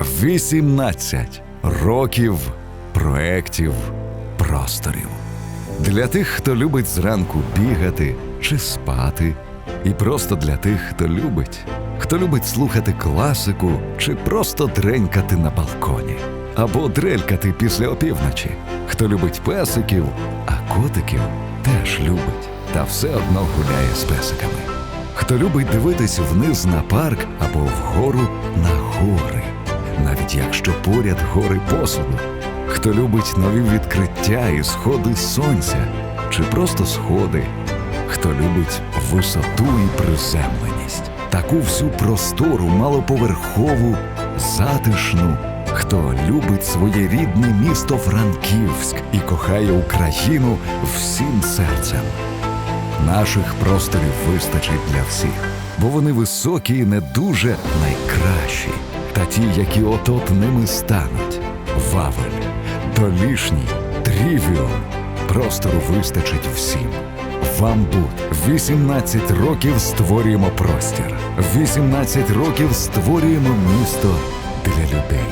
18 років проєктів просторів. Для тих, хто любить зранку бігати чи спати, і просто для тих, хто любить, хто любить слухати класику чи просто дренькати на балконі, або дрелькати після опівночі, хто любить песиків, а котиків теж любить, та все одно гуляє з песиками. Хто любить дивитись вниз на парк або вгору на якщо поряд гори посуду. Хто любить нові відкриття і сходи сонця, чи просто сходи, хто любить висоту і приземленість, таку всю простору, малоповерхову, затишну, хто любить своє рідне місто Франківськ і кохає Україну всім серцем. Наших просторів вистачить для всіх, бо вони високі і не дуже найкращі, та ті, які от-от ними стануть. Вавель, Долішній, Трівіум. Простору вистачить всім. Вам буд 18 років створюємо простір. 18 років створюємо місто для людей.